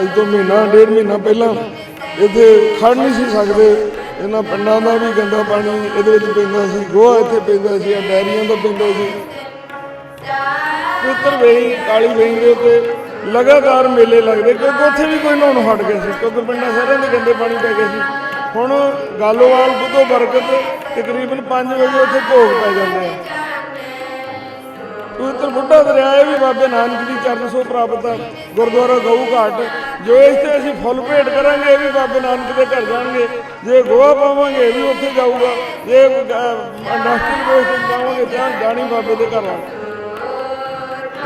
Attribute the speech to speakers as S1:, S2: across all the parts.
S1: ਅੱਜ ਤੋਂ ਮਹੀਨਾ, ਡੇਢ ਮਹੀਨਾ ਪਹਿਲਾਂ ਇੱਥੇ ਖੜ ਨਹੀਂ ਸੀ ਸਕਦੇ। ਇਹਨਾਂ ਪਿੰਡਾਂ ਦਾ ਵੀ ਗੰਦਾ ਪਾਣੀ ਇਹਦੇ ਵਿੱਚ ਪੈਂਦਾ ਸੀ, ਗੋਹਾ ਇੱਥੇ ਪੈਂਦਾ ਸੀ, ਆਹ ਡੈਰੀਆਂ ਦਾ ਪੈਂਦਾ ਸੀ। ਪੁੱਤਰ ਵੇਈ, ਕਾਲੀ ਵੇਈ ਦੇ ਉੱਤੇ ਲਗਾਤਾਰ ਮੇਲੇ ਲੱਗਦੇ, ਕਿਉਂਕਿ ਉੱਥੇ ਵੀ ਕੋਈ ਨਹਾਉਣ ਹਟ ਗਿਆ ਸੀ, ਕਿਉਂਕਿ ਪਿੰਡਾਂ ਸਾਰਿਆਂ ਦੇ ਗੰਦੇ ਪਾਣੀ ਪੈ ਗਏ ਸੀ। ਹੁਣ ਗਾਲੋਵਾਲ ਬੁੱਧੋ ਬਰਕਤ, ਤਕਰੀਬਨ 5 ਵਜੇ ਉੱਥੇ ਭੋਗ ਪੈ ਜਾਂਦੇ ਆ। ਪਵਿੱਤਰ ਬੁੱਢਾ ਦਰਿਆ ਇਹ ਵੀ ਬਾਬੇ ਨਾਨਕ ਦੀ ਚਰਨ ਸੋ ਪ੍ਰਾਪਤ ਆ ਗੁਰਦੁਆਰਾ ਗਊ ਘਾਟ। ਜੋ ਇੱਥੇ ਅਸੀਂ ਫੁੱਲ ਭੇਟ ਕਰਾਂਗੇ ਇਹ ਵੀ ਬਾਬੇ ਨਾਨਕ ਦੇ ਘਰ ਜਾਣਗੇ। ਜੇ ਗੋਆ ਪਾਵਾਂਗੇ ਇਹ ਵੀ ਉੱਥੇ ਜਾਊਗਾ। ਜੇ ਇੰਡਸਟਰੀ ਵੇਸਟ ਪਾਵਾਂਗੇ ਤਾਂ ਜਾਣੀ ਬਾਬੇ ਦੇ ਘਰ ਆ।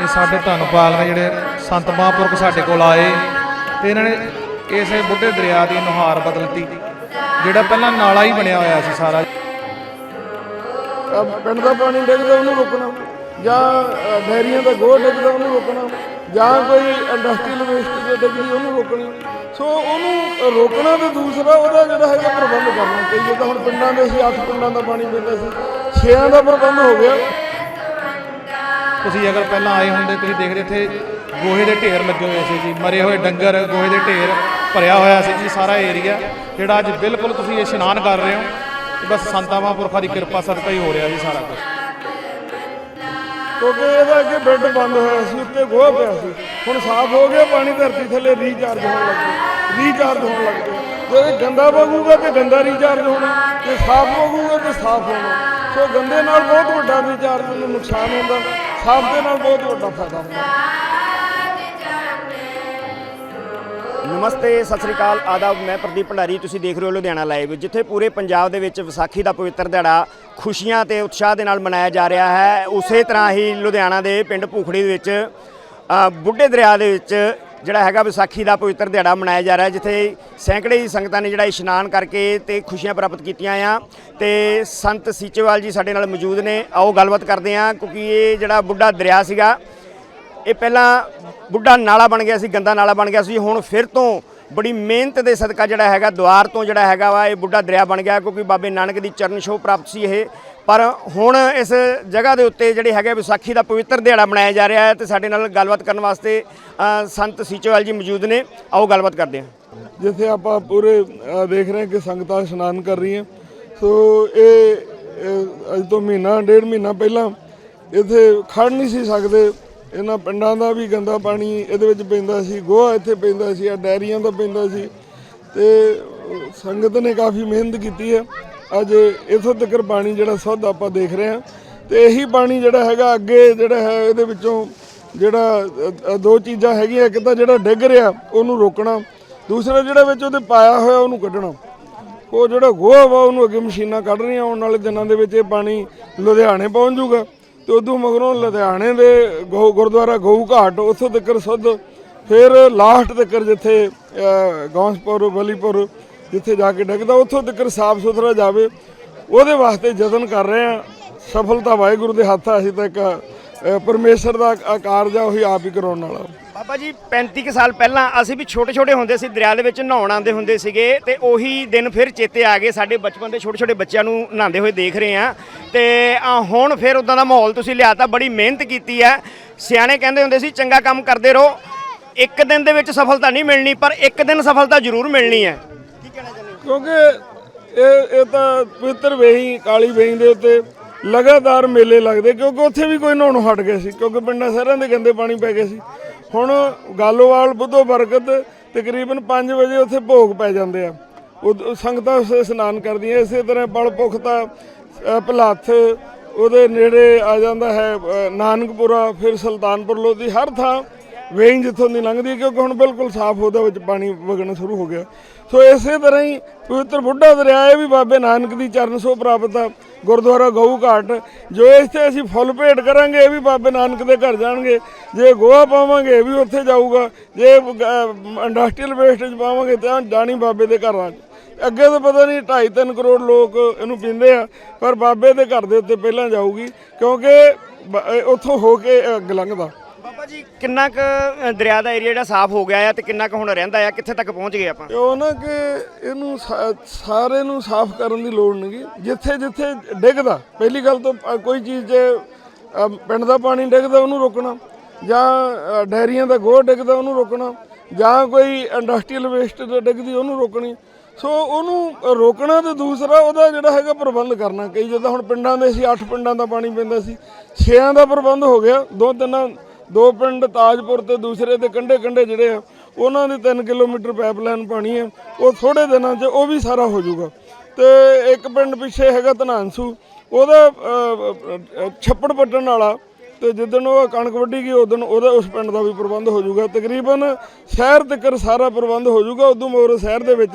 S2: ਇਹ ਸਾਡੇ ਧੰਨਪਾਲ ਨੇ ਜਿਹੜੇ ਸੰਤ ਮਹਾਂਪੁਰਖ ਸਾਡੇ ਕੋਲ ਆਏ ਤੇ ਇਹਨਾਂ ਨੇ ਇਸੇ ਬੁੱਢੇ ਦਰਿਆ ਦੀ ਨੁਹਾਰ ਬਦਲਤੀ ਜਿਹੜਾ ਪਹਿਲਾਂ ਨਾਲਾ ਹੀ ਬਣਿਆ ਹੋਇਆ ਸੀ ਸਾਰਾ।
S1: ਪਿੰਡ ਦਾ ਪਾਣੀ ਡਿੱਗਦਾ ਉਹਨੂੰ ਰੋਕਣਾ। ਜਾਂ ਅਹ ਡੈਰੀਆਂ ਦਾ ਗੋਹ ਡਿੱਗਦਾ, ਉਹਨੂੰ ਰੋਕਣਾ, ਜਾਂ ਕੋਈ ਇੰਡਸਟਰੀਅਲ ਵੇਸਟ ਜੇ ਡਿੱਗਦੀ, ਉਹਨੂੰ ਰੋਕਣੀ। ਸੋ ਉਹਨੂੰ ਰੋਕਣਾ ਤੇ ਦੂਸਰਾ ਉਹਦਾ ਜਿਹੜਾ ਹੈਗਾ ਪ੍ਰਬੰਧ ਕਰਨਾ। ਚਾਹੀਦਾ ਤਾਂ ਹੁਣ ਪਿੰਡਾਂ ਦੇ ਅਸੀਂ ਅੱਠ ਪਿੰਡਾਂ ਦਾ ਪਾਣੀ ਪੈਂਦਾ ਸੀ, ਛੇਆਂ ਦਾ ਪ੍ਰਬੰਧ ਹੋ ਗਿਆ।
S2: ਤੁਸੀਂ ਅਗਰ ਪਹਿਲਾਂ ਆਏ ਹੁੰਦੇ, ਤੁਸੀਂ ਦੇਖਦੇ ਇੱਥੇ ਗੋਹੇ ਦੇ ਢੇਰ ਲੱਗੇ ਹੋਏ ਸੀ ਜੀ, ਮਰੇ ਹੋਏ ਡੰਗਰ, ਗੋਹੇ ਦੇ ਢੇਰ ਭਰਿਆ ਹੋਇਆ ਸੀ ਜੀ, ਸਾਰਾ ਏਰੀਆ ਜਿਹੜਾ ਅੱਜ ਬਿਲਕੁਲ ਤੁਸੀਂ ਇਸ਼ਨਾਨ ਕਰ ਰਹੇ ਹੋ ਇਹ ਬਸ ਸੰਤਾਂ, ਮਹਾਂਪੁਰਖਾਂ ਦੀ ਕਿਰਪਾ ਸਦਕਾ ਹੀ ਹੋ ਰਿਹਾ ਜੀ ਸਾਰਾ ਕੁਝ
S1: ਕਿਉਂਕਿ ਇਹਦਾ ਅੱਗੇ ਬੈੱਡ ਬੰਦ ਹੋਇਆ ਸੀ, ਉੱਤੇ ਗੋਹਾ ਪਿਆ ਸੀ। ਹੁਣ ਸਾਫ਼ ਹੋ ਗਿਆ, ਪਾਣੀ ਧਰਤੀ ਥੱਲੇ ਰੀਚਾਰਜ ਹੋਣ ਲੱਗ ਗਿਆ। ਰੀਚਾਰਜ ਹੋਣ ਲੱਗ ਗਿਆ। ਜੇ ਗੰਦਾ ਵਗੂਗਾ ਤੇ ਗੰਦਾ ਰੀਚਾਰਜ ਹੋਣਾ, ਜੇ ਸਾਫ਼ ਵਗੂਗਾ ਤੇ ਸਾਫ਼ ਹੋਣਾ। ਸੋ ਗੰਦੇ ਨਾਲ ਬਹੁਤ ਵੱਡਾ ਰੀਚਾਰਜ ਨੂੰ ਨੁਕਸਾਨ ਹੁੰਦਾ, ਸਾਫ਼ ਦੇ ਨਾਲ ਬਹੁਤ ਵੱਡਾ ਫਾਇਦਾ ਹੁੰਦਾ।
S3: ਨਮਸਤੇ, ਸਤਿ ਸ੍ਰੀ ਅਕਾਲ। ਆਦਾਬ, ਮੈਂ ਪ੍ਰਦੀਪ ਭੰਡਾਰੀ, ਤੁਸੀਂ ਦੇਖ ਰਹੇ ਹੋ ਲੁਧਿਆਣਾ ਲਾਈਵ, ਜਿੱਥੇ ਪੂਰੇ ਪੰਜਾਬ ਦੇ ਵਿੱਚ ਵਿਸਾਖੀ ਦਾ ਪਵਿੱਤਰ ਦਿਹਾੜਾ ਖੁਸ਼ੀਆਂ ਤੇ ਉਤਸ਼ਾਹ ਦੇ ਨਾਲ ਮਨਾਇਆ ਜਾ ਰਿਹਾ ਹੈ। ਉਸੇ ਤਰ੍ਹਾਂ ਹੀ ਲੁਧਿਆਣਾ ਦੇ ਪਿੰਡ ਭੂਖੜੀ ਦੇ ਵਿੱਚ ਬੁੱਢੇ ਦਰਿਆ ਦੇ ਵਿੱਚ ਜਿਹੜਾ ਹੈਗਾ ਵਿਸਾਖੀ ਦਾ ਪਵਿੱਤਰ ਦਿਹਾੜਾ ਮਨਾਇਆ ਜਾ ਰਿਹਾ ਜਿੱਥੇ ਸੈਂਕੜੇ ਹੀ ਸੰਗਤਾਂ ਨੇ ਜਿਹੜਾ ਇਸ਼ਨਾਨ ਕਰਕੇ ਤੇ ਖੁਸ਼ੀਆਂ ਪ੍ਰਾਪਤ ਕੀਤੀਆਂ ਆ। ਤੇ ਸੰਤ ਸੀਚੇਵਾਲ ਜੀ ਸਾਡੇ ਨਾਲ ਮੌਜੂਦ ਨੇ। ਆਓ ਗੱਲਬਾਤ ਕਰਦੇ ਆ ਕਿਉਂਕਿ ਇਹ ਜਿਹੜਾ ਬੁੱਢਾ ਦਰਿਆ ਸੀਗਾ ਇਹ ਪਹਿਲਾਂ ਬੁੱਢਾ ਨਾਲਾ ਬਣ ਗਿਆ ਸੀ, ਗੰਦਾ ਨਾਲਾ ਬਣ ਗਿਆ ਸੀ, ਹੁਣ ਫਿਰ ਤੋਂ ਬੜੀ ਮਿਹਨਤ ਦੇ ਸਦਕਾ ਜਿਹੜਾ ਹੈਗਾ, ਦੁਆਰ ਤੋਂ ਜਿਹੜਾ ਹੈਗਾ ਵਾ, ਇਹ ਬੁੱਢਾ ਦਰਿਆ ਬਣ ਗਿਆ, ਕਿਉਂਕਿ ਬਾਬੇ ਨਾਨਕ ਦੀ ਚਰਨ ਛੋਹ ਪ੍ਰਾਪਤ ਸੀ ਇਹ। ਪਰ ਹੁਣ ਇਸ ਜਗ੍ਹਾ ਦੇ ਉੱਤੇ ਜਿਹੜੇ ਹੈਗੇ ਵਿਸਾਖੀ ਦਾ ਪਵਿੱਤਰ ਦਿਹਾੜਾ ਮਨਾਇਆ ਜਾ ਰਿਹਾ ਹੈ ਤੇ ਸਾਡੇ ਨਾਲ ਗੱਲਬਾਤ ਕਰਨ ਵਾਸਤੇ ਸੰਤ ਸੀਚੋਵਾਲ ਜੀ ਮੌਜੂਦ ਨੇ। ਆਓ ਗੱਲਬਾਤ ਕਰਦੇ ਹਾਂ।
S1: ਜਿੱਥੇ ਆਪਾਂ ਪੂਰੇ ਦੇਖ ਰਹੇ ਹਾਂ ਕਿ ਸੰਗਤਾਂ ਇਸ਼ਨਾਨ ਕਰ ਰਹੀਆਂ। ਸੋ ਇਹ ਇਹ ਅੱਜ ਤੋਂ ਮਹੀਨਾ, ਡੇਢ ਮਹੀਨਾ ਪਹਿਲਾਂ ਇੱਥੇ ਖੜ ਨਹੀਂ ਸੀ ਸਕਦੇ। ਇਹਨਾਂ ਪਿੰਡਾਂ ਦਾ ਵੀ ਗੰਦਾ ਪਾਣੀ ਇਹਦੇ ਵਿੱਚ ਪੈਂਦਾ ਸੀ, ਗੋਹਾ ਇੱਥੇ ਪੈਂਦਾ ਸੀ ਆ ਡੈਰੀਆਂ ਦਾ ਪੈਂਦਾ ਸੀ ਤੇ ਸੰਗਤ ਨੇ ਕਾਫੀ ਮਿਹਨਤ ਕੀਤੀ ਹੈ। ਅੱਜ ਇਥੋਂ ਤੱਕ ਪਾਣੀ ਜਿਹੜਾ ਸੁੱਧ ਆਪਾਂ ਦੇਖ ਰਹੇ ਹਾਂ ਤੇ ਇਹੀ ਪਾਣੀ ਜਿਹੜਾ ਹੈਗਾ ਅੱਗੇ ਜਿਹੜਾ ਹੈ ਇਹਦੇ ਵਿੱਚੋਂ ਜਿਹੜਾ ਦੋ ਚੀਜ਼ਾਂ ਹੈਗੀਆਂ, ਇੱਕ ਤਾਂ ਜਿਹੜਾ ਡਿੱਗ ਰਿਹਾ ਉਹਨੂੰ ਰੋਕਣਾ, ਦੂਸਰਾ ਜਿਹੜਾ ਵਿੱਚ ਉਹਦੇ ਪਾਇਆ ਹੋਇਆ ਉਹਨੂੰ ਕੱਢਣਾ। ਉਹ ਜਿਹੜਾ ਗੋਹਾ ਵਾ ਉਹਨੂੰ ਅੱਗੇ ਮਸ਼ੀਨਾਂ ਕੱਢ ਰਹੀਆਂ, ਆਉਣ ਵਾਲੇ ਦਿਨਾਂ ਦੇ ਵਿੱਚ ਇਹ ਪਾਣੀ ਲੁਧਿਆਣੇ ਪਹੁੰਚ ਜਾਊਗਾ। ਤੇ ਉਦੋਂ ਮਗਰੋਂ ਲੁਧਿਆਣੇ ਦੇ ਗਊ ਗੁਰਦੁਆਰਾ ਗਊ ਘਾਟ ਉੱਥੋਂ ਤੱਕ ਸੁੱਧ ਫਿਰ ਲਾਸਟ ਤੱਕ ਜਿੱਥੇ ਗੌਂਸਪੁਰ ਬਲੀਪੁਰ ਜਿੱਥੇ ਜਾ ਕੇ ਡਿੱਗਦਾ ਉੱਥੋਂ ਤੱਕ ਸਾਫ਼ ਸੁਥਰਾ ਜਾਵੇ। ਉਹਦੇ ਵਾਸਤੇ ਯਤਨ ਕਰ ਰਹੇ ਆ ਸਫਲਤਾ ਵਾਹਿਗੁਰੂ ਦੇ ਹੱਥ ਆ ਅਸੀਂ ਤਾਂ ਇੱਕ ਅ, ਪਰਮੇਸ਼ਰ ਦਾ ਕਾਰਜ ਆ ਉਹੀ ਆਪ ਹੀ ਕਰਾਉਣ ਵਾਲਾ।
S3: ਬਾਬਾ ਜੀ 35 ਕੁ ਸਾਲ ਪਹਿਲਾਂ ਅਸੀਂ ਵੀ ਛੋਟੇ ਛੋਟੇ ਹੁੰਦੇ ਸੀ ਦਰਿਆ ਦੇ ਵਿੱਚ ਨਹਾਉਣ ਆਉਂਦੇ ਹੁੰਦੇ ਸੀਗੇ ਤੇ ਉਹੀ ਦਿਨ ਫਿਰ ਚੇਤੇ ਆ ਗਏ ਸਾਡੇ ਬਚਪਨ ਦੇ ਛੋਟੇ ਛੋਟੇ ਬੱਚਿਆਂ ਨੂੰ ਨਹਾਉਂਦੇ ਹੋਏ ਦੇਖ ਰਹੇ ਆ ਤੇ ਅ, ਹੁਣ ਫਿਰ ਉਦਾਂ ਦਾ ਮਾਹੌਲ ਤੁਸੀਂ ਲਿਆਤਾ ਬੜੀ ਮਿਹਨਤ ਕੀਤੀ ਹੈ। ਸਿਆਣੇ ਕਹਿੰਦੇ ਹੁੰਦੇ ਸੀ ਚੰਗਾ ਕੰਮ ਕਰਦੇ ਰਹੋ ਇੱਕ ਦਿਨ ਦੇ ਵਿੱਚ ਸਫਲਤਾ ਨਹੀਂ ਮਿਲਣੀ ਪਰ ਇੱਕ ਦਿਨ ਸਫਲਤਾ ਜ਼ਰੂਰ ਮਿਲਣੀ ਹੈ?
S1: ਕਿਉਂਕਿ ਇਹ ਇਹ ਤਾਂ ਪਵਿੱਤਰ ਵੇਹੀ ਕਾਲੀ ਵੇਹੀ ਦੇ ਉੱਤੇ ਲਗਾਤਾਰ ਮੇਲੇ ਲੱਗਦੇ ਕਿਉਂਕਿ ਉੱਥੇ ਵੀ ਕੋਈ ਨਹਾਉਣੋਂ ਹਟ ਗਏ ਸੀ ਕਿਉਂਕਿ ਪਿੰਡਾਂ ਸ਼ਹਿਰਾਂ ਦੇ ਗੰਦੇ ਪਾਣੀ ਪੈ ਗਏ ਸੀ। ਹੁਣ ਗਾਲੋਵਾਲ ਬੁੱਧੋ ਬਰਕਤ ਤਕਰੀਬਨ 5 ਵਜੇ ਉੱਥੇ ਭੋਗ ਪੈ ਜਾਂਦੇ ਆ। ਉਦ- ਸੰਗਤਾਂ ਉੱਥੇ ਇਸ਼ਨਾਨ ਕਰਦੀਆਂ, ਇਸੇ ਤਰ੍ਹਾਂ ਬਲ ਪੁਖਤਾ ਭਲਾਥ, ਉਹਦੇ ਨੇੜੇ ਆ ਜਾਂਦਾ ਹੈ ਨਾਨਕਪੁਰਾ, ਫਿਰ ਸੁਲਤਾਨਪੁਰ ਲੋਧੀ, ਹਰ ਥਾਂ ਵੇਈਂ ਜਿੱਥੋਂ ਦੀ ਲੰਘਦੀ ਹੈ, ਕਿਉਂਕਿ ਹੁਣ ਬਿਲਕੁਲ ਸਾਫ਼ ਉਹਦੇ ਵਿੱਚ ਪਾਣੀ ਵਗਣਾ ਸ਼ੁਰੂ ਹੋ ਗਿਆ। ਸੋ ਇਸੇ ਤਰ੍ਹਾਂ ਹੀ ਪਵਿੱਤਰ ਬੁੱਢਾ ਦਰਿਆ ਇਹ ਵੀ ਬਾਬੇ ਨਾਨਕ ਦੀ ਚਰਨ ਸੋ ਪ੍ਰਾਪਤ ਆ, ਗੁਰਦੁਆਰਾ ਗਊ ਘਾਟ। ਜੋ ਇੱਥੇ ਅਸੀਂ ਫੁੱਲ ਭੇਟ ਕਰਾਂਗੇ, ਇਹ ਵੀ ਬਾਬੇ ਨਾਨਕ ਦੇ ਘਰ ਜਾਣਗੇ। ਜੇ ਗੋਹਾ ਪਾਵਾਂਗੇ, ਇਹ ਵੀ ਉੱਥੇ ਜਾਊਗਾ। ਜੇ ਇੰਡਸਟਰੀਅਲ ਵੇਸਟੇਜ ਪਾਵਾਂਗੇ, ਤਾਂ ਜਾਣੀ ਬਾਬੇ ਦੇ ਘਰਾਂ 'ਚ। ਅੱਗੇ ਤਾਂ ਪਤਾ ਨਹੀਂ 2.5 ਕਰੋੜ ਲੋਕ ਇਹਨੂੰ ਪੀਂਦੇ ਆ, ਪਰ ਬਾਬੇ ਦੇ ਘਰ ਦੇ ਉੱਤੇ ਪਹਿਲਾਂ ਜਾਊਗੀ, ਕਿਉਂਕਿ ਬ- ਉੱਥੋਂ ਹੋ ਕੇ ਅੱਗ ਲੰਘਦਾ।
S3: ਬਾਬਾ ਜੀ ਕਿੰਨਾ ਕੁ ਅ, ਦਰਿਆ ਦਾ ਏਰੀਆ ਜਿਹੜਾ ਸਾਫ਼ ਹੋ ਗਿਆ ਆ ਤੇ ਕਿੰਨਾ ਕੁ ਹੁਣ ਰਹਿੰਦਾ ਆ? ਕਿੱਥੇ ਤੱਕ ਪਹੁੰਚ ਗਏ ਆਪਾਂ?
S1: ਤੇ ਉਹ ਨਾ ਕਿ ਇਹਨੂੰ ਸਾ- ਸਾਰੇ ਨੂੰ ਸਾਫ਼ ਕਰਨ ਦੀ ਲੋੜ ਨਹੀਂ ਜਿੱਥੇ ਜਿੱਥੇ ਡਿੱਗਦਾ ਪਹਿਲੀ ਗੱਲ ਤਾਂ ਅ, ਕੋਈ ਚੀਜ਼ ਜੇ ਅ, ਪਿੰਡ ਦਾ ਪਾਣੀ ਡਿੱਗਦਾ ਉਹਨੂੰ ਰੋਕਣਾ। ਜਾਂ ਅ, ਡੈਰੀਆਂ ਦਾ ਗੋਹ ਡਿੱਗਦਾ ਉਹਨੂੰ ਰੋਕਣਾ। ਜਾਂ ਕੋਈ ਇੰਡਸਟਰੀਅਲ ਵੇਸਟ ਡਿੱਗਦੀ ਉਹਨੂੰ ਰੋਕਣੀ। ਸੋ ਉਹਨੂੰ ਰੋਕਣਾ ਤੇ ਦੂਸਰਾ ਉਹਦਾ ਜਿਹੜਾ ਹੈਗਾ ਪ੍ਰਬੰਧ ਕਰਨਾ। ਕਈ ਜਿੱਦਾਂ ਹੁਣ ਪਿੰਡਾਂ ਦੇ ਸੀ 8 ਪਿੰਡਾਂ ਦਾ ਪਾਣੀ ਪੈਂਦਾ ਸੀ। 6ਾਂ ਦਾ ਪ੍ਰਬੰਧ ਹੋ ਗਿਆ। ਦੋ ਤਿੰਨਾਂ ਦੋ ਪਿੰਡ ਤਾਜਪੁਰ ਤੇ ਦੂਸਰੇ ਦੇ ਕੰਢੇ ਕੰਢੇ ਜਿਹੜੇ ਆ, ਉਹਨਾਂ ਦੀ 3 ਕਿਲੋਮੀਟਰ ਪਾਈਪਲਾਈਨ ਪਾਣੀ ਹੈ ਉਹ ਥੋੜੇ ਦਿਨਾਂ 'ਚ ਉਹ ਵੀ ਸਾਰਾ ਹੋ ਜਾਊਗਾ। ਤੇ ਇੱਕ ਪਿੰਡ ਪਿੱਛੇ ਹੈਗਾ ਧਨਾਂਸੂ, ਉਹਦਾ ਛੱਪੜ ਪੱਟਣ ਵਾਲਾ ਤੇ ਜਿੱਦਣ ਉਹ ਕਣਕ ਵੱਢੀ ਗਈ ਉਦੋਂ ਉਹਦਾ ਉਸ ਪਿੰਡ ਦਾ ਵੀ ਪ੍ਰਬੰਧ ਹੋ ਜਾਊਗਾ। ਤਕਰੀਬਨ ਸ਼ਹਿਰ ਤੱਕ ਸਾਰਾ ਪ੍ਰਬੰਧ ਹੋ ਜਾਊਗਾ। ਉਦੋਂ ਮੋਰ ਸ਼ਹਿਰ ਦੇ ਵਿੱਚ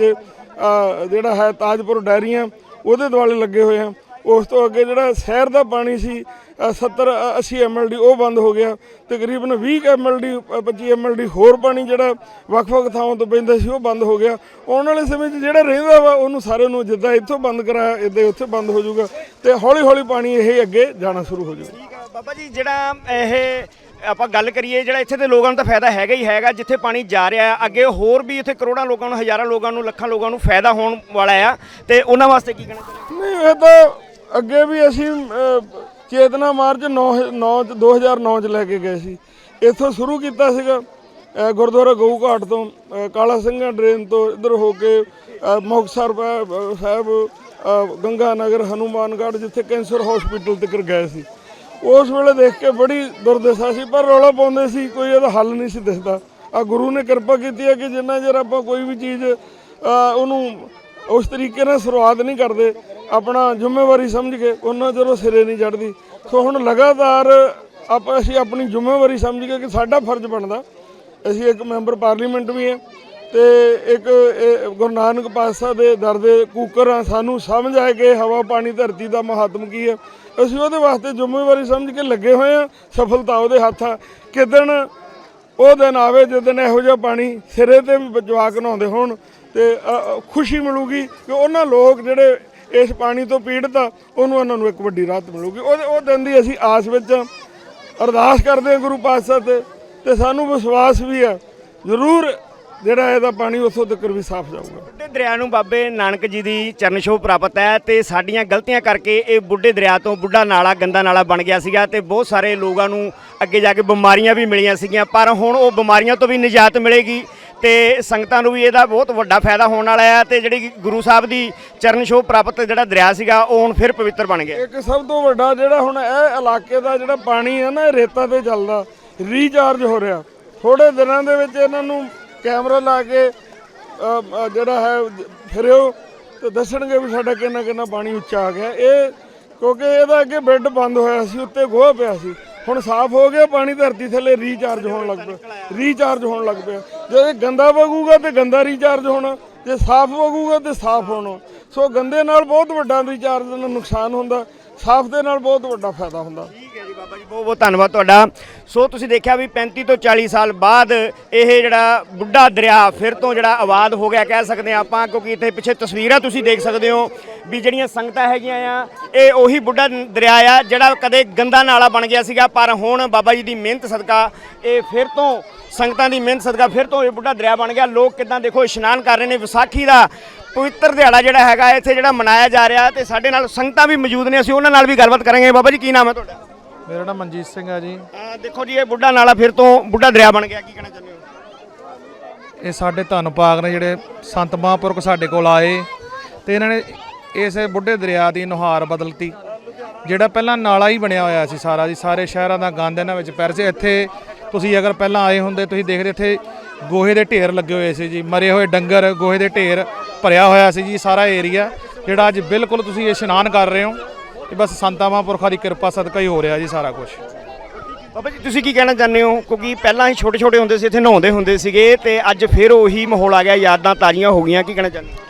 S1: ਜਿਹੜਾ ਹੈ ਤਾਜਪੁਰ ਡੈਰੀਆਂ, ਉਹਦੇ ਦੁਆਲੇ ਲੱਗੇ ਹੋਏ ਆ। ਉਸ ਤੋਂ ਅੱਗੇ ਜਿਹੜਾ ਸ਼ਹਿਰ ਦਾ ਪਾਣੀ ਸੀ ਅ, 70 ਅ, 80 ਐਮਐਲਡੀ ਉਹ ਬੰਦ ਹੋ ਗਿਆ। ਤਕਰੀਬਨ 20 ਐਮਐਲਡੀ 25 ਐਮਐਲਡੀ ਹੋਰ ਪਾਣੀ ਜਿਹੜਾ ਵੱਖ-ਵੱਖ ਥਾਵਾਂ ਤੋਂ ਪੈਂਦਾ ਸੀ ਉਹ ਬੰਦ ਹੋ ਗਿਆ। ਆਉਣ ਵਾਲੇ ਸਮੇਂ 'ਚ ਜਿਹੜਾ ਰਹਿੰਦਾ ਵਾ ਉਹਨੂੰ ਸਾਰੇ ਨੂੰ ਜਿੱਦਾਂ ਇੱਥੋਂ ਬੰਦ ਕਰਾਇਆ ਇੱਦਾਂ ਉੱਥੇ ਬੰਦ ਹੋ ਜਾਊਗਾ। ਤੇ ਹੌਲੀ-ਹੌਲੀ ਪਾਣੀ ਇਹ ਅੱਗੇ ਜਾਣਾ ਸ਼ੁਰੂ ਹੋ ਜਾਊਗਾ।
S3: ਠੀਕ ਹੈ ਬਾਬਾ ਜੀ ਜਿਹੜਾ ਇਹ ਆਪਾਂ ਗੱਲ ਕਰੀਏ ਜਿਹੜਾ ਇੱਥੇ ਦੇ ਲੋਕਾਂ ਨੂੰ ਤਾਂ ਫਾਇਦਾ ਹੈਗਾ ਹੀ ਹੈਗਾ ਜਿੱਥੇ ਪਾਣੀ ਜਾ ਰਿਹਾ ਹੈ ਅੱਗੇ ਹੋਰ ਵੀ ਇੱਥੇ ਕਰੋੜਾਂ ਲੋਕਾਂ ਨੂੰ ਹਜ਼ਾਰਾਂ ਲੋਕਾਂ ਨੂੰ ਲੱਖਾਂ ਲੋਕਾਂ ਨੂੰ ਫਾਇਦਾ ਹੋਣ ਵਾਲਾ ਆ। ਤੇ ਉਹਨਾਂ ਵਾਸਤੇ ਕੀ ਕਹਿਣਾ ਚਾਹੁੰਦੇ
S1: ਨਹੀਂ ਇਹ ਤਾਂ ਅੱਗੇ ਵੀ ਅਸੀਂ ਚੇਤਨਾ ਮਾਰਚ 9 9 2009 ਚ ਲੈ ਕੇ ਗਏ ਸੀ। ਇੱਥੋਂ ਸ਼ੁਰੂ ਕੀਤਾ ਸੀਗਾ ਗੁਰਦੁਆਰਾ ਗਊ ਘਾਟ ਤੋਂ ਕਾਲਾ ਸਿੰਘਾਂ ਡਰੇਨ ਤੋਂ ਇੱਧਰ ਹੋ ਕੇ ਮੁਕਤਸਰ ਸਾਹਿਬ ਗੰਗਾ ਨਗਰ ਹਨੂਮਾਨਗੜ੍ਹ ਜਿੱਥੇ ਕੈਂਸਰ ਹਸਪੀਟਲ ਤੱਕ ਗਏ ਸੀ। ਉਸ ਵੇਲੇ ਦੇਖ ਕੇ ਬੜੀ ਦੁਰਦਸ਼ਾ ਸੀ, ਪਰ ਰੌਲਾ ਪਾਉਂਦੇ ਸੀ, ਕੋਈ ਇਹਦਾ ਹੱਲ ਨਹੀਂ ਸੀ ਦਿਸਦਾ। ਆ ਗੁਰੂ ਨੇ ਕਿਰਪਾ ਕੀਤੀ ਹੈ ਕਿ ਜਿੰਨਾ ਚਿਰ ਆਪਾਂ ਕੋਈ ਵੀ ਚੀਜ਼ ਉਹਨੂੰ ਉਸ ਤਰੀਕੇ ਨਾਲ ਸ਼ੁਰੂਆਤ ਨਹੀਂ ਕਰਦੇ। ਆਪਣਾ ਜ਼ਿੰਮੇਵਾਰੀ ਸਮਝ ਕੇ ਉਹਨਾਂ ਚਿਰ ਸਿਰੇ ਨਹੀਂ ਚੜਦੀ ਸੋ ਹੁਣ ਲਗਾਤਾਰ ਆਪਾਂ ਅਸੀਂ ਆਪਣੀ ਜ਼ਿੰਮੇਵਾਰੀ ਸਮਝ ਕੇ ਕਿ ਸਾਡਾ ਫਰਜ਼ ਬਣਦਾ। ਅਸੀਂ ਇੱਕ ਮੈਂਬਰ ਪਾਰਲੀਮੈਂਟ ਵੀ ਹੈ ਤੇ ਇੱਕ ਇਹ ਗੁਰੂ ਨਾਨਕ ਪਾਤਸ਼ਾਹ ਦੇ ਦਰ ਦੇ ਕੂਕਰ ਆ ਸਾਨੂੰ ਸਮਝ ਆਏ ਕਿ ਹਵਾ ਪਾਣੀ ਧਰਤੀ ਦਾ ਮਹਾਤਮ ਕੀ ਹੈ। ਅਸੀਂ ਉਹਦੇ ਵਾਸਤੇ ਜ਼ਿੰਮੇਵਾਰੀ ਸਮਝ ਕੇ ਲੱਗੇ ਹੋਏ ਆ ਸਫਲਤਾ ਉਹਦੇ ਹੱਥ ਆ। ਕਿਦਣ ਉਹ ਦਿਨ ਆਵੇ ਜਦੋਂ ਇਹੋ ਜਿਹਾ ਪਾਣੀ ਸਿਰੇ ਤੇ ਵੀ ਜਵਾਕ ਨਹਾਉਂਦੇ ਹੋਣ ਤੇ ਖੁਸ਼ੀ ਮਿਲੂਗੀ ਕਿ ਉਹਨਾਂ ਲੋਕ ਜਿਹੜੇ ਇਸ ਪਾਣੀ ਤੋਂ ਪੀੜਤ ਆ, ਉਹਨੂੰ ਉਹਨਾਂ ਨੂੰ ਇੱਕ ਵੱਡੀ ਰਾਹਤ ਮਿਲੂਗੀ ਉਹ ਉਹ ਦਿਨ ਦੀ ਅਸੀਂ ਆਸ ਵਿੱਚ ਹਾਂ। ਅਰਦਾਸ ਕਰਦੇ ਹਾਂ ਗੁਰੂ ਪਾਤਸ਼ਾਹ ਤੇ ਤੇ ਸਾਨੂੰ ਵਿਸ਼ਵਾਸ ਵੀ ਆ ਜ਼ਰੂਰ ਜਿਹੜਾ ਇਹਦਾ ਪਾਣੀ ਉੱਥੋਂ ਤੱਕ ਵੀ ਸਾਫ਼ ਜਾਊਗਾ।
S3: ਬੁੱਢੇ ਦਰਿਆ ਨੂੰ ਬਾਬੇ ਨਾਨਕ ਜੀ ਦੀ ਚਰਨ ਛੋਹ ਪ੍ਰਾਪਤ ਹੈ ਤੇ ਸਾਡੀਆਂ ਗਲਤੀਆਂ ਕਰਕੇ ਇਹ ਬੁੱਢੇ ਦਰਿਆ ਤੋਂ ਬੁੱਢਾ ਨਾਲਾ ਗੰਦਾ ਨਾਲਾ ਬਣ ਗਿਆ ਸੀਗਾ ਤੇ ਬਹੁਤ ਸਾਰੇ ਲੋਕਾਂ ਨੂੰ ਅੱਗੇ ਜਾ ਕੇ ਬਿਮਾਰੀਆਂ ਵੀ ਮਿਲੀਆਂ ਸੀਗੀਆਂ ਪਰ ਹੁਣ ਉਹ ਬਿਮਾਰੀਆਂ ਤੋਂ ਵੀ ਨਿਜਾਤ ਮਿਲੇਗੀ ਤੇ ਸੰਗਤਾਂ ਨੂੰ ਵੀ ਇਹਦਾ ਬਹੁਤ ਵੱਡਾ ਫਾਇਦਾ ਹੋਣ ਵਾਲਾ ਹੈ ਤੇ ਜਿਹੜੀ ਗੁਰੂ ਸਾਹਿਬ ਦੀ ਚਰਨ ਛੋਹ ਪ੍ਰਾਪਤ ਜਿਹੜਾ ਦਰਿਆ ਸੀਗਾ ਉਹ ਹੁਣ ਫਿਰ ਪਵਿੱਤਰ ਬਣ ਗਿਆ।
S1: ਇੱਕ ਸਭ ਤੋਂ ਵੱਡਾ ਜਿਹੜਾ ਹੁਣ ਇਹ ਇਲਾਕੇ ਦਾ ਜਿਹੜਾ ਪਾਣੀ ਹੈ ਨਾ ਇਹ ਰੇਤਾ ਤੇ ਚੱਲਦਾ ਰੀਚਾਰਜ ਹੋ ਰਿਹਾ। ਥੋੜੇ ਦਿਨਾਂ ਦੇ ਵਿੱਚ ਇਹਨਾਂ ਨੂੰ ਕੈਮਰਾ ਲਾ ਕੇ ਜਿਹੜਾ ਹੈ, ਫਿਰਿਓ ਤੇ ਦੱਸਣਗੇ ਵੀ ਸਾਡਾ ਕਿੰਨਾ ਕਿੰਨਾ ਪਾਣੀ ਉੱਚਾ ਆ ਗਿਆ। ਇਹ ਕਿਉਂਕਿ ਇਹਦਾ ਅੱਗੇ ਬੈੱਡ ਬੰਦ ਹੋਇਆ ਸੀ, ਉੱਤੇ ਗੋਹਾ ਪਿਆ ਸੀ। ਹੁਣ ਸਾਫ਼ ਹੋ ਗਿਆ, ਪਾਣੀ ਧਰਤੀ ਥੱਲੇ ਰੀਚਾਰਜ ਹੋਣ ਲੱਗ ਪਿਆ। ਰੀਚਾਰਜ ਹੋਣ ਲੱਗ ਪਿਆ। ਜੇ ਇਹ ਗੰਦਾ ਵਗੂਗਾ ਤੇ ਗੰਦਾ ਰੀਚਾਰਜ ਹੋਣਾ। ਜੇ ਸਾਫ਼ ਵਗੂਗਾ ਤੇ ਸਾਫ਼ ਹੋਣਾ। ਸੋ ਗੰਦੇ ਨਾਲ ਬਹੁਤ ਵੱਡਾ ਰੀਚਾਰਜ ਦਾ ਨੁਕਸਾਨ ਹੁੰਦਾ। ਸਾਫ਼ ਦੇ ਨਾਲ ਬਹੁਤ ਵੱਡਾ ਫਾਇਦਾ ਹੁੰਦਾ।
S3: ਠੀਕ ਹੈ ਜੀ ਬਾਬਾ ਜੀ, ਬਹੁਤ ਬਹੁਤ ਧੰਨਵਾਦ ਤੁਹਾਡਾ। ਸੋ ਤੁਸੀਂ ਦੇਖਿਆ ਵੀ 35 ਤੋਂ 40 ਸਾਲ ਬਾਅਦ ਇਹ ਜਿਹੜਾ ਬੁੱਢਾ ਦਰਿਆ ਫਿਰ ਤੋਂ ਜਿਹੜਾ ਆਬਾਦ ਹੋ ਗਿਆ ਕਹਿ ਸਕਦੇ ਹਾਂ ਆਪਾਂ, ਕਿਉਂਕਿ ਇੱਥੇ ਪਿੱਛੇ ਤਸਵੀਰਾਂ ਤੁਸੀਂ ਦੇਖ ਸਕਦੇ ਹੋ ਵੀ ਜਿਹੜੀਆਂ ਸੰਗਤਾਂ ਹੈਗੀਆਂ ਆ, ਇਹ ਉਹੀ ਬੁੱਢਾ ਦਰਿਆ ਆ, ਜਿਹੜਾ ਕਦੇ ਗੰਦਾ ਨਾਲਾ ਬਣ ਗਿਆ ਸੀਗਾ, ਪਰ ਹੁਣ ਬਾਬਾ ਜੀ ਦੀ ਮਿਹਨਤ ਸਦਕਾ ਇਹ ਫਿਰ ਤੋਂ ਸੰਗਤਾਂ ਦੀ ਮਿਹਨਤ ਸਦਕਾ ਫਿਰ ਤੋਂ ਇਹ ਬੁੱਢਾ ਦਰਿਆ ਬਣ ਗਿਆ। ਲੋਕ ਕਿਦਾਂ ਦੇਖੋ ਇਸ਼ਨਾਨ ਕਰ ਰਹੇ ਨੇ ਵਿਸਾਖੀ ਦਾ ਪਵਿੱਤਰ ਦਿਹਾੜਾ ਜਿਹੜਾ ਹੈਗਾ ਇੱਥੇ ਜਿਹੜਾ ਮਨਾਇਆ ਜਾ ਰਿਹਾ ਤੇ ਸਾਡੇ ਨਾਲ ਸੰਗਤਾਂ ਵੀ ਮੌਜੂਦ ਨੇ ਅਸੀਂ ਉਹਨਾਂ ਨਾਲ ਵੀ ਗੱਲਬਾਤ ਕਰਾਂਗੇ। ਬਾਬਾ ਜੀ ਕੀ ਨਾਮ ਹੈ ਤੁਹਾਡਾ?
S2: ਮੇਰਾ ਨਾਮ ਮਨਜੀਤ ਸਿੰਘ ਆ ਜੀ।
S3: ਦੇਖੋ ਜੀ ਇਹ ਬੁੱਢਾ ਨਾਲਾ ਫਿਰ ਤੋਂ ਬੁੱਢਾ ਦਰਿਆ ਬਣ ਗਿਆ ਕੀ ਕਹਿਣਾ ਚਾਹੁੰਦੇ ਹੋ?
S2: ਇਹ ਸਾਡੇ ਧੰਨ ਪਾਕ ਨੇ ਜਿਹੜੇ ਸੰਤ ਮਹਾਂਪੁਰਖ ਸਾਡੇ ਕੋਲ ਆਏ ਤੇ ਇਹਨਾਂ ਨੇ ਇਸ ਬੁੱਢੇ ਦਰਿਆ ਦੀ ਨੁਹਾਰ ਬਦਲਤੀ ਜਿਹੜਾ ਪਹਿਲਾਂ ਨਾਲਾ ਹੀ ਬਣਿਆ ਹੋਇਆ ਸੀ ਸਾਰਾ ਜੀ ਸਾਰੇ ਸ਼ਹਿਰਾਂ ਦਾ ਗੰਦ ਇਹਨਾਂ ਵਿੱਚ ਪੈਰ ਸੀ। ਇੱਥੇ ਤੁਸੀਂ ਅਗਰ ਪਹਿਲਾਂ ਆਏ ਹੁੰਦੇ ਤੁਸੀਂ ਦੇਖਦੇ ਇੱਥੇ ਗੋਹੇ ਦੇ ਢੇਰ ਲੱਗੇ ਹੋਏ ਸੀ ਜੀ, ਮਰੇ ਹੋਏ ਡੰਗਰ, ਗੋਹੇ ਦੇ ਢੇਰ ਭਰਿਆ ਹੋਇਆ ਸੀ ਜੀ ਸਾਰਾ ਏਰੀਆ ਜਿਹੜਾ ਅੱਜ ਬਿਲਕੁਲ ਤੁਸੀਂ ਇਹ ਇਸ਼ਨਾਨ ਕਰ ਰਹੇ ਹੋ। ਇਹ ਬਸ ਸੰਤਾਂ ਮਹਾਂਪੁਰਖਾਂ ਦੀ ਕਿਰਪਾ ਸਦਕਾ ਹੀ ਹੋ ਰਿਹਾ ਜੀ ਸਾਰਾ ਕੁਝ
S3: ਬਾਬਾ ਜੀ, ਤੁਸੀਂ ਕੀ ਕਹਿਣਾ ਚਾਹੁੰਦੇ ਹੋ? ਕਿਉਂਕਿ ਪਹਿਲਾਂ ਹੀ ਛੋਟੇ ਛੋਟੇ ਹੁੰਦੇ ਸੀ, ਇੱਥੇ ਨਹਾਉਂਦੇ ਹੁੰਦੇ ਸੀਗੇ ਤੇ ਅੱਜ ਫਿਰ ਉਹੀ ਮਾਹੌਲ ਆ ਗਿਆ, ਯਾਦਾਂ ਤਾਜ਼ੀਆਂ ਹੋ ਗਈਆਂ, ਕੀ ਕਹਿਣਾ ਚਾਹੁੰਦੇ ਹੋ?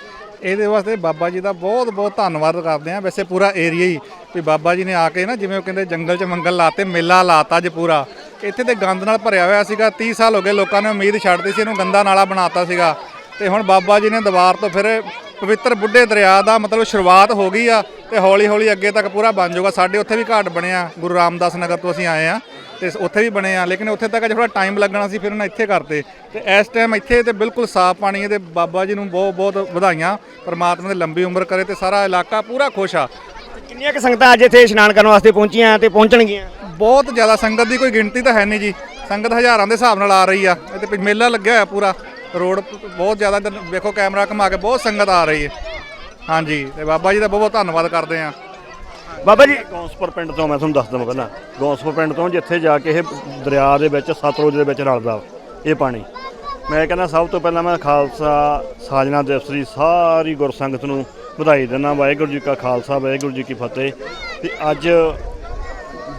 S4: ਇਹਦੇ ਵਾਸਤੇ ਬਾਬਾ ਜੀ ਦਾ ਬਹੁਤ ਬਹੁਤ ਧੰਨਵਾਦ ਕਰਦੇ ਆ ਵੈਸੇ ਪੂਰਾ ਏਰੀਆ ਹੀ ਵੀ ਬਾਬਾ ਜੀ ਨੇ ਆ ਕੇ ਨਾ, ਜਿਵੇਂ ਉਹ ਕਹਿੰਦੇ ਜੰਗਲ 'ਚ ਮੰਗਲ ਲਾਤੇ, ਮੇਲਾ ਲਾਤਾ ਅੱਜ ਪੂਰਾ। ਇੱਥੇ ਤੇ ਗੰਦ ਨਾਲ ਭਰਿਆ ਹੋਇਆ ਸੀਗਾ। 30 ਸਾਲ ਹੋ ਗਏ ਲੋਕਾਂ ਨੇ ਉਮੀਦ ਛੱਡਦੀ ਸੀ, ਇਹਨੂੰ ਗੰਦਾ ਨਾਲਾ ਬਣਾਤਾ ਸੀਗਾ। ਤੇ ਹੁਣ ਬਾਬਾ ਜੀ ਨੇ ਦੁਬਾਰ ਤੋਂ ਫਿਰ ਪਵਿੱਤਰ ਬੁੱਢੇ ਦਰਿਆ ਦਾ ਮਤਲਬ ਸ਼ੁਰੂਆਤ ਹੋ ਗਈ ਆ ਤੇ ਹੌਲੀ ਹੌਲੀ ਅੱਗੇ ਤੱਕ ਪੂਰਾ ਬਣ ਜਾਊਗਾ। ਸਾਡੇ ਉੱਥੇ ਵੀ ਘਾਟ ਬਣਿਆ। ਗੁਰੂ ਰਾਮਦਾਸ ਨਗਰ ਤੋਂ ਅਸੀਂ ਆਏ ਆ ਤੇ ਉੱਥੇ ਵੀ ਬਣੇ ਆ ਲੇਕਿਨ ਉੱਥੇ ਤੱਕ ਥੋੜਾ ਟਾਈਮ ਲੱਗਣਾ ਸੀ ਫਿਰ ਉਹਨਾਂ ਇੱਥੇ ਕਰਤੇ। ਤੇ ਇਸ ਟਾਈਮ ਇੱਥੇ ਤੇ ਬਿਲਕੁਲ ਸਾਫ਼ ਪਾਣੀ ਹੈ ਤੇ ਬਾਬਾ ਜੀ ਨੂੰ ਬਹੁਤ ਬਹੁਤ ਵਧਾਈਆਂ। ਪਰਮਾਤਮਾ ਦੀ ਲੰਬੀ ਉਮਰ ਕਰੇ ਤੇ ਸਾਰਾ ਇਲਾਕਾ ਪੂਰਾ ਖੁਸ਼ ਆ।
S3: ਤੇ ਕਿੰਨੀਆਂ ਕਿ ਸੰਗਤਾਂ ਅੱਜ ਇੱਥੇ ਇਸ਼ਨਾਨ ਕਰਨ ਵਾਸਤੇ ਪਹੁੰਚੀਆਂ ਤੇ ਪਹੁੰਚਣਗੀਆਂ?
S4: ਬਹੁਤ ਜ਼ਿਆਦਾ ਸੰਗਤ ਦੀ ਕੋਈ ਗਿਣਤੀ ਤਾਂ ਹੈ ਨਹੀਂ ਜੀ। ਸੰਗਤ ਹਜ਼ਾਰਾਂ ਦੇ ਹਿਸਾਬ ਨਾਲ ਆ ਰਹੀ ਆ। ਪਿ- ਮੇਲਾ ਲੱਗਿਆ ਹੋਇਆ ਪੂਰਾ। ਰੋਡ ਬਹੁਤ ਜ਼ਿਆਦਾ ਵੇਖੋ ਕੈਮਰਾ ਘੁਮਾ ਕੇ ਬਹੁਤ ਸੰਗਤ ਆ ਰਹੀ ਹੈ। ਹਾਂਜੀ ਤੇ ਬਾਬਾ ਜੀ ਦਾ ਬਹੁਤ ਬਹੁਤ ਧੰਨਵਾਦ ਕਰਦੇ ਆ
S3: ਬਾਬਾ ਜੀ।
S5: ਗੌਂਸਪੁਰ ਪਿੰਡ ਤੋਂ ਮੈਂ ਤੁਹਾਨੂੰ ਦੱਸ ਦਵਾਂ ਪਹਿਲਾਂ। ਗੌਂਸਪੁਰ ਪਿੰਡ ਤੋਂ ਜਿੱਥੇ ਜਾ ਕੇ ਇਹ ਦਰਿਆ ਦੇ ਵਿੱਚ, ਸਤਲੁਜ ਦੇ ਵਿੱਚ ਰਲਦਾ ਇਹ ਪਾਣੀ। ਮੈਂ ਕਹਿੰਦਾ ਸਭ ਤੋਂ ਪਹਿਲਾਂ ਮੈਂ ਖਾਲਸਾ ਸਾਜਨਾ ਦਿਵਸ ਦੀ ਸਾਰੀ ਗੁਰਸੰਗਤ ਨੂੰ ਵਧਾਈ ਦਿੰਦਾ। ਵਾਹਿਗੁਰੂ ਜੀ ਕਾ ਖਾਲਸਾ, ਵਾਹਿਗੁਰੂ ਜੀ ਕੀ ਫਤਿਹ। ਤੇ ਅੱਜ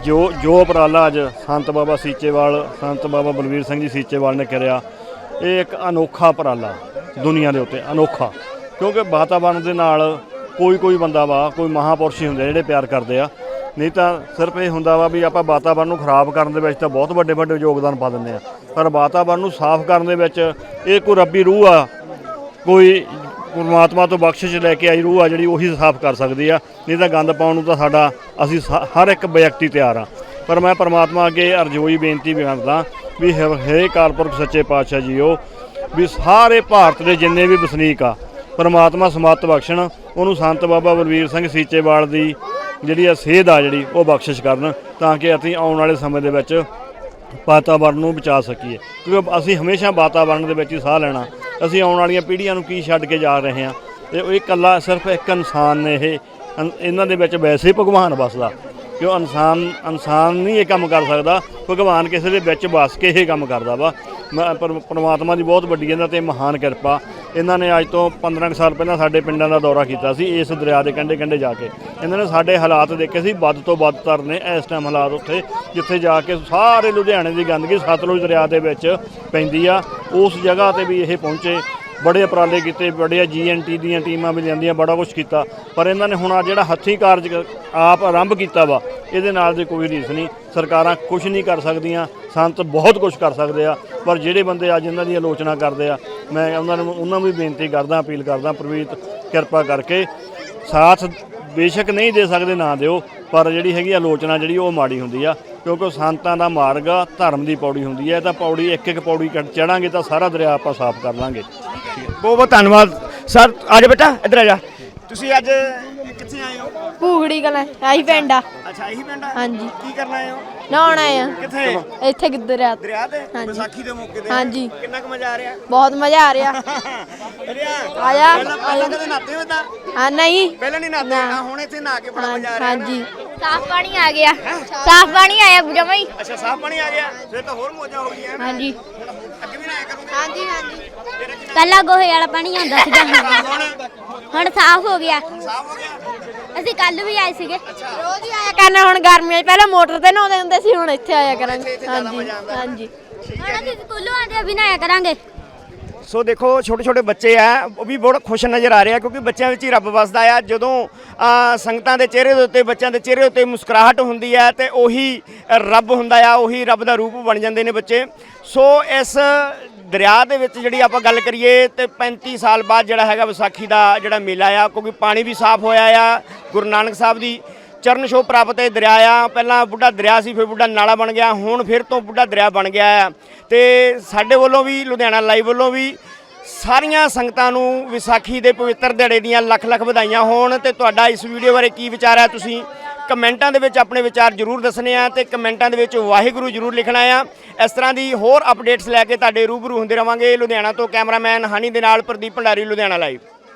S5: ਜੋ ਜੋ ਉਪਰਾਲਾ ਅੱਜ ਸੰਤ ਬਾਬਾ ਸੀਚੇਵਾਲ, ਸੰਤ ਬਾਬਾ ਬਲਵੀਰ ਸਿੰਘ ਜੀ ਸੀਚੇਵਾਲ ਨੇ ਕਰਿਆ, ਇਹ ਇੱਕ ਅਨੋਖਾ ਉਪਰਾਲਾ ਦੁਨੀਆ ਦੇ ਉੱਤੇ, ਅਨੋਖਾ। ਕਿਉਂਕਿ ਵਾਤਾਵਰਣ ਦੇ ਨਾਲ ਕੋਈ ਕੋਈ ਬੰਦਾ ਵਾ, ਕੋਈ ਮਹਾਪੁਰਸ਼ ਹੀ ਹੁੰਦੇ ਆ ਜਿਹੜੇ ਪਿਆਰ ਕਰਦੇ ਆ। ਨਹੀਂ ਤਾਂ ਸਿਰਫ ਇਹ ਹੁੰਦਾ ਵਾ ਵੀ ਆਪਾਂ ਵਾਤਾਵਰਨ ਨੂੰ ਖਰਾਬ ਕਰਨ ਦੇ ਵਿੱਚ ਤਾਂ ਬਹੁਤ ਵੱਡੇ ਵੱਡੇ ਯੋਗਦਾਨ ਪਾ ਦਿੰਦੇ ਆ। ਪਰ ਵਾਤਾਵਰਨ ਨੂੰ ਸਾਫ਼ ਕਰਨ ਦੇ ਵਿੱਚ ਇਹ ਕੋਈ ਰੱਬੀ ਰੂਹ ਆ, ਕੋਈ ਪਰਮਾਤਮਾ ਤੋਂ ਬਖਸ਼ਿਸ਼ ਲੈ ਕੇ ਆਈ ਰੂਹ ਆ ਜਿਹੜੀ ਉਹੀ ਸਾਫ਼ ਕਰ ਸਕਦੀ ਆ। ਨਹੀਂ ਤਾਂ ਗੰਦ ਪਾਉਣ ਨੂੰ ਤਾਂ ਸਾਡਾ, ਅਸੀਂ ਸਾ- ਹਰ ਇੱਕ ਵਿਅਕਤੀ ਤਿਆਰ ਆ। ਪਰ ਮੈਂ ਪਰਮਾਤਮਾ ਅੱਗੇ ਅਰਜ਼ੋਈ ਬੇਨਤੀ ਵੀ ਕਰਦਾ ਵੀ ਹੈ ਹੈ ਕਾਲਪੁਰਖ ਸੱਚੇ ਪਾਤਸ਼ਾਹ ਜੀਓ, ਵੀ ਸਾਰੇ ਭਾਰਤ ਦੇ ਜਿੰਨੇ ਵੀ ਵਸਨੀਕ ਆ ਪਰਮਾਤਮਾ ਸਮੱਤ ਬਖਸ਼ਣ, ਉਹਨੂੰ ਸੰਤ ਬਾਬਾ ਬਲਵੀਰ ਸਿੰਘ ਸੀਚੇਵਾਲ ਦੀ ਜਿਹੜੀ ਆ ਸੇਧ ਆ ਜਿਹੜੀ, ਉਹ ਬਖਸ਼ਿਸ਼ ਕਰਨ ਤਾਂ ਕਿ ਅਸੀਂ ਆਉਣ ਵਾਲੇ ਸਮੇਂ ਦੇ ਵਿੱਚ ਵਾਤਾਵਰਣ ਨੂੰ ਬਚਾ ਸਕੀਏ। ਕਿਉਂਕਿ ਅਸੀਂ ਹਮੇਸ਼ਾ ਵਾਤਾਵਰਣ ਦੇ ਵਿੱਚ ਹੀ ਸਾਹ ਲੈਣਾ। ਅਸੀਂ ਆਉਣ ਵਾਲੀਆਂ ਪੀੜ੍ਹੀਆਂ ਨੂੰ ਕੀ ਛੱਡ ਕੇ ਜਾ ਰਹੇ ਹਾਂ? ਤੇ ਉਹ ਇਕੱਲਾ ਸਿਰਫ ਇੱਕ ਇਨਸਾਨ ਨੇ ਇਹ ਇਹਨਾਂ ਦੇ ਵਿੱਚ ਵੈਸੇ ਹੀ ਭਗਵਾਨ ਵਸਦਾ। ਕਿਉਂ ਇਨਸਾਨ ਇਨਸਾਨ ਨਹੀਂ ਇਹ ਕੰਮ ਕਰ ਸਕਦਾ, ਭਗਵਾਨ ਕਿਸੇ ਦੇ ਵਿੱਚ ਵਸ ਕੇ ਇਹ ਕੰਮ ਕਰਦਾ ਵਾ। ਮੈਂ ਪਰ- ਪਰਮਾਤਮਾ ਦੀ ਬਹੁਤ ਵੱਡੀ ਇਹਨਾਂ ਤੇ ਮਹਾਨ ਕਿਰਪਾ। ਇਹਨਾਂ ਨੇ ਅੱਜ ਤੋਂ 15 ਕੁ ਸਾਲ ਪਹਿਲਾਂ ਸਾਡੇ ਪਿੰਡਾਂ ਦਾ ਦੌਰਾ ਕੀਤਾ ਸੀ, ਇਸ ਦਰਿਆ ਦੇ ਕੰਢੇ ਕੰਢੇ ਜਾ ਕੇ। ਇਹਨਾਂ ਨੇ ਸਾਡੇ ਹਾਲਾਤ ਦੇਖੇ ਸੀ, ਵੱਧ ਤੋਂ ਵੱਧਤਰ ਨੇ ਇਸ ਟਾਈਮ ਹਾਲਾਤ ਉੱਥੇ, ਜਿੱਥੇ ਜਾ ਕੇ ਸਾਰੇ ਲੁਧਿਆਣੇ ਦੀ ਗੰਦਗੀ ਸਤਲੁਜ ਦਰਿਆ ਦੇ ਵਿੱਚ ਪੈਂਦੀ ਆ। ਉਸ ਜਗ੍ਹਾ ਤੇ ਵੀ ਇਹ ਪਹੁੰਚੇ। ਬੜੇ ਉਪਰਾਲੇ ਕੀਤੇ ਬੜੇ ਜੀਐਨਟੀ ਦੀਆਂ ਟੀਮਾਂ ਵੀ ਲਿਆਂਦੀਆਂ, ਬੜਾ ਕੁਝ ਕੀਤਾ। ਪਰ ਇਹਨਾਂ ਨੇ ਹੁਣ ਆ ਜਿਹੜਾ ਹੱਥੀਂ ਕਾਰਜ ਆਪ ਆਰੰਭ ਕੀਤਾ ਵਾ, ਇਹਦੇ ਨਾਲ ਦੀ ਕੋਈ ਰੀਸ ਨਹੀਂ। ਸਰਕਾਰਾਂ ਕੁਝ ਨਹੀਂ ਕਰ ਸਕਦੀਆਂ, ਸੰਤ ਬਹੁਤ ਕੁਝ ਕਰ ਸਕਦੇ ਆ, ਪਰ ਜਿਹੜੇ ਬੰਦੇ ਅੱਜ ਇਹਨਾਂ ਦੀ ਆਲੋਚਨਾ ਕਰਦੇ ਆ, ਮੈਂ ਉਹਨਾਂ ਨੂੰ ਉਹਨਾਂ ਨੂੰ ਵੀ ਬੇਨਤੀ ਕਰਦਾ, ਅਪੀਲ ਕਰਦਾ, ਪ੍ਰਵੀਤ, ਕਿਰਪਾ ਕਰਕੇ ਸਾਥ ਬੇਸ਼ੱਕ ਨਹੀਂ ਦੇ ਸਕਦੇ, ਨਾ ਦਿਓ, ਪਰ ਜਿਹੜੀ ਹੈਗੀ ਆਲੋਚਨਾ ਜਿਹੜੀ ਉਹ ਮਾੜੀ ਹੁੰਦੀ ਆ ਕਿਉਂਕਿ ਸੰਤਾਂ ਦਾ ਮਾਰਗ ਆ ਧਰਮ ਦੀ ਪੌੜੀ ਹੁੰਦੀ ਹੈ ਤਾਂ ਪੌੜੀ ਇੱਕ ਇੱਕ ਪੌੜੀ ਚੜਾਂਗੇ ਤਾਂ ਸਾਰਾ ਦਰਿਆ ਆਪਾਂ ਸਾਫ਼ ਕਰ ਲਾਂਗੇ।
S3: ਬਹੁਤ ਬਹੁਤ ਧੰਨਵਾਦ। ਸਰ ਆ ਜਾ ਬੇਟਾ ਇੱਧਰ ਆ ਜਾ। ਤੁਸੀਂ ਅੱਜ
S6: ਭੂਗੜੀ ਕਲਾ ਆਹੀ ਪਿੰਡ ਆ।
S3: ਅੱਛਾ ਇਹੀ ਪਿੰਡ ਆ?
S6: ਹਾਂਜੀ।
S3: ਕੀ ਕਰਨ ਆਏ ਹੋ?
S6: ਨਹਾਉਣ ਆਏ ਆ।
S3: ਕਿੱਥੇ?
S6: ਇੱਥੇ ਕਿੱਧਰ ਆ
S3: ਦਰਿਆ ਤੇ?
S6: ਹਾਂਜੀ।
S3: ਵਿਸਾਖੀ ਦੇ ਮੌਕੇ ਤੇ?
S6: ਹਾਂਜੀ।
S3: ਕਿੰਨਾ ਕੁ ਮਜ਼ਾ ਆ ਰਿਹਾ?
S6: ਬਹੁਤ ਮਜ਼ਾ ਆ ਰਿਹਾ।
S3: ਰਿਆ
S6: ਆ ਜਾ,
S3: ਪਹਿਲਾਂ ਪਹਿਲਾਂ ਕਦੇ ਨਾਤੇ ਹੋ ਤਾਂ
S6: ਹਾਂ ਨਹੀਂ।
S3: ਪਹਿਲਾਂ ਨਹੀਂ ਨਾਤੇ
S6: ਨਾ।
S3: ਆ ਹੁਣ ਇੱਥੇ ਨਹਾ ਕੇ ਬੜਾ
S6: ਹਾਂ-
S3: ਮਜ਼ਾ ਆ ਰਿਹਾ
S6: ਹਾਂਜੀ।
S7: ਸਾਫ਼ ਪਾਣੀ ਆ ਗਿਆ। ਸਾਫ਼ ਪਾਣੀ ਆਇਆ ਜਮਾ ਹੀ
S3: ਅੱਛਾ ਸਾਫ਼ ਪਾਣੀ ਆ ਗਿਆ। ਫਿਰ ਤਾਂ ਹੋਰ ਮੌਜਾਂ ਹੋ ਗਈਆਂ
S7: ਹਾਂਜੀ।
S3: ਅੱਗੇ ਵੀ ਨਾ ਆਇਆ ਕਰੂੰਗੇ?
S6: ਹਾਂਜੀ ਹਾਂਜੀ।
S7: ਪਹਿਲਾਂ ਗੋਹੇ ਵਾਲਾ ਪਾਣੀ ਆਉਂਦਾ ਸੀਗਾ।
S3: ਹੁਣ
S7: ਹੁਣ ਸਾਫ਼ ਹੋ ਗਿਆ।
S3: ਸਾਫ਼ ਹੋ ਗਿਆ?
S7: ਅਸੀਂ ਕੱਲ ਵੀ ਆਏ ਸੀਗੇ।
S6: ਰੋਜ਼ ਹੀ ਆਇਆ ਕਰਨਾ ਹੁਣ ਗਰਮੀਆਂ 'ਚ ਪਹਿਲਾਂ ਮੋਟਰ ਤੇ ਨਹਾਉਂਦੇ ਹੁੰਦੇ ਸੀ ਹੁਣ ਇੱਥੇ ਆਇਆ ਕਰਾਂਗੇ। ਹਾਂਜੀ
S3: ਆਉਂਦਾ।
S6: ਹਾਂਜੀ।
S7: ਹੁਣ ਅਸੀਂ ਸਕੂਲੋਂ ਆਂਦੇ ਵੀ ਨਾਇਆ ਕਰਾਂਗੇ।
S3: ਸੋ ਦੇਖੋ ਛੋਟੇ ਛੋਟੇ ਬੱਚੇ ਆ ਉਹ ਵੀ ਬਹੁਤ ਖੁਸ਼ ਨਜ਼ਰ ਆ ਰਹੇ ਆ ਕਿਉਂਕਿ ਬੱਚਿਆਂ ਵਿੱਚ ਹੀ ਰੱਬ ਵਸਦਾ ਆ। ਜਦੋਂ ਸੰਗਤਾਂ ਦੇ ਚਿਹਰੇ ਦੇ ਉੱਤੇ ਬੱਚਿਆਂ ਦੇ ਚਿਹਰੇ ਉੱਤੇ ਮੁਸਕਰਾਹਟ ਹੁੰਦੀ ਹੈ ਤੇ ਉਹੀ ਰੱਬ ਹੁੰਦਾ ਆ ਉਹੀ ਰੱਬ ਦਾ ਰੂਪ ਬਣ ਜਾਂਦੇ ਨੇ ਬੱਚੇ। ਸੋ ਇਸ ਦਰਿਆ ਦੇ ਵਿੱਚ ਜਿਹੜੀ ਆਪਾਂ ਗੱਲ ਕਰੀਏ ਤੇ 35 ਸਾਲ ਬਾਅਦ ਜਿਹੜਾ ਹੈਗਾ ਵਿਸਾਖੀ ਦਾ ਜਿਹੜਾ ਮੇਲਾ ਆ, ਕਿਉਂਕਿ ਪਾਣੀ ਵੀ ਸਾਫ਼ ਹੋਇਆ ਆ, ਗੁਰੂ ਨਾਨਕ ਸਾਹਿਬ ਦੀ ਚਰਨ ਛੋਹ ਪ੍ਰਾਪਤ ਇਹ ਦਰਿਆ ਆ। ਪਹਿਲਾਂ ਬੁੱਢਾ ਦਰਿਆ ਸੀ, ਫਿਰ ਬੁੱਢਾ ਨਾਲਾ ਬਣ ਗਿਆ, ਹੁਣ ਫਿਰ ਤੋਂ ਬੁੱਢਾ ਦਰਿਆ ਬਣ ਗਿਆ ਆ। ਤੇ ਸਾਡੇ ਵੱਲੋਂ ਵੀ, ਲੁਧਿਆਣਾ ਲਾਈਵ ਵੱਲੋਂ ਵੀ ਸਾਰੀਆਂ ਸੰਗਤਾਂ ਨੂੰ ਵਿਸਾਖੀ ਦੇ ਪਵਿੱਤਰ ਦਿਹਾੜੇ ਦੀਆਂ ਲੱਖ ਲੱਖ ਵਧਾਈਆਂ ਹੋਣ। ਤੇ ਤੁਹਾਡਾ ਇਸ ਵੀਡੀਓ ਬਾਰੇ ਕੀ ਵਿਚਾਰ ਹੈ ਤੁਸੀਂ? ਕਮੈਂਟਾਂ ਦੇ ਵਿੱਚ ਆਪਣੇ ਵਿਚਾਰ ਜ਼ਰੂਰ ਦੱਸਣੇ ਆ ਤੇ ਕਮੈਂਟਾਂ ਦੇ ਵਿੱਚ ਵਾਹਿਗੁਰੂ ਜ਼ਰੂਰ ਲਿਖਣਾ ਆ। ਇਸ ਤਰ੍ਹਾਂ ਦੀ ਹੋਰ ਅਪਡੇਟਸ ਲੈ ਕੇ ਤੁਹਾਡੇ ਰੂਬਰੂ ਹੁੰਦੇ ਰਵਾਂਗੇ। ਲੁਧਿਆਣਾ ਤੋਂ ਕੈਮਰਾਮੈਨ ਹਨੀ ਦੇ ਨਾਲ ਪ੍ਰਦੀਪ ਭੰਡਾਰੀ, ਲੁਧਿਆਣਾ ਲਾਈਵ